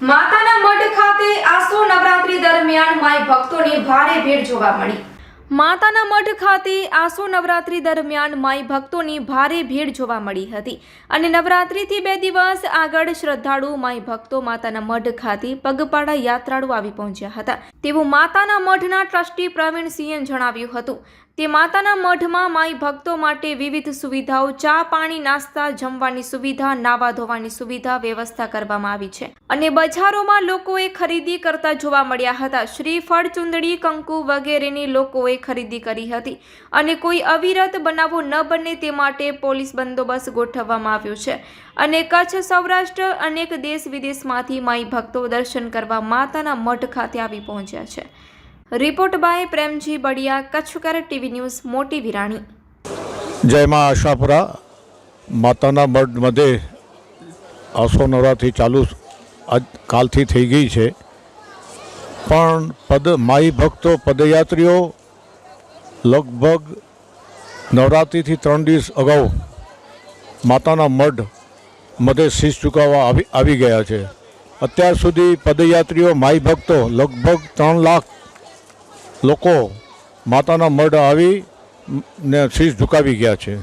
માતાના મઢ ખાતે આસો નવરાત્રી દરમિયાન માય ભક્તોની ભારે ભીડ જોવા મળી. માતાના મઠ ખાતે આસો નવરાત્રી દરમિયાન માઈ ભક્તોની ભારે ભીડ જોવા મળી હતી અને નવરાત્રીથી બે દિવસ આગળ શ્રદ્ધાળુ માઈ ભક્તો માતાના મઢ ખાતે પગપાળા યાત્રાળુ આવી પહોંચ્યા હતા. તેવું માતાના મઠના ટ્રસ્ટી પ્રવીણસિંહે જણાવ્યું હતું તે માતાના મઠમાં માઈ ભક્તો માટે વિવિધ સુવિધાઓ, ચા પાણી, નાસ્તા, જમવાની સુવિધા, નાવા ધોવાની સુવિધા વ્યવસ્થા કરવામાં આવી છે. અને બજારોમાં લોકોએ ખરીદી કરતા જોવા મળ્યા હતા. શ્રીફળ, ચુંદડી, કંકુ વગેરેની લોકોએ ખરીદી કરી હતી અને કોઈ અવિરત બનાવો ન બને તે માટે પોલીસ બંદોબસ્ત ગોઠવવામાં આવ્યો છે. અને કચ્છ, સૌરાષ્ટ્ર અનેક દેશ વિદેશમાંથી માઈ ભક્તો દર્શન કરવા માતાના મઠ ખાતે આવી પહોંચ્યા છે. રિપોર્ટ બાય પ્રેમજી બડિયા, કચ્છકર ટીવી ન્યૂઝ, મોટી વિરાણી. જય મા આશાપુરા. માતાના મઢ મધ્યે આસો નવરાત્રિ ચાલુ આજ કાલથી થઈ ગઈ છે. પણ પદ માઈ ભક્તો પદયાત્રીઓ લગભગ નવરાત્રિથી ત્રણ દિવસ અગાઉ માતાના મઢ મધે શીશ ચૂકવવા આવી આવી ગયા છે. અત્યાર સુધી પદયાત્રીઓ, માઈ ભક્તો લગભગ ત્રણ લાખ લોકો માતાના મઢ આવી ને શીશ ઝુકાવી ગયા છે.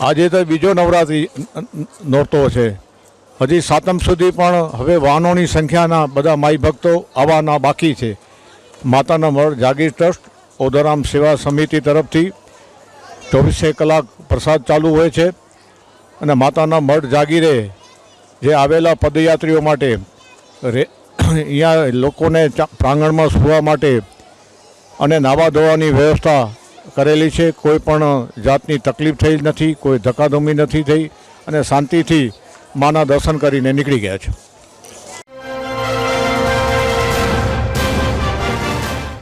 આજે તો બીજો નવરાત્રિ નોરતો છે. હજી સાતમ સુધી પણ હવે વાહનોની સંખ્યાના બધા માઈ ભક્તો આવવાના બાકી છે. માતાના મઢ જાગીર ટ્રસ્ટ ઓધરામ સેવા સમિતિ તરફથી ચોવીસે કલાક પ્રસાદ ચાલુ હોય છે અને માતાના મઢ જાગીરે જે આવેલા પદયાત્રીઓ માટે રે અહીંયા લોકોને પ્રાંગણમાં સૂવા માટે અને નાવા ધોવાની વ્યવસ્થા કરેલી છે. કોઈ પણ જાતની તકલીફ થઈ નથી, કોઈ ધક્કાધુમી નથી થઈ અને શાંતિથી માના દર્શન કરીને નીકળી ગયા છે.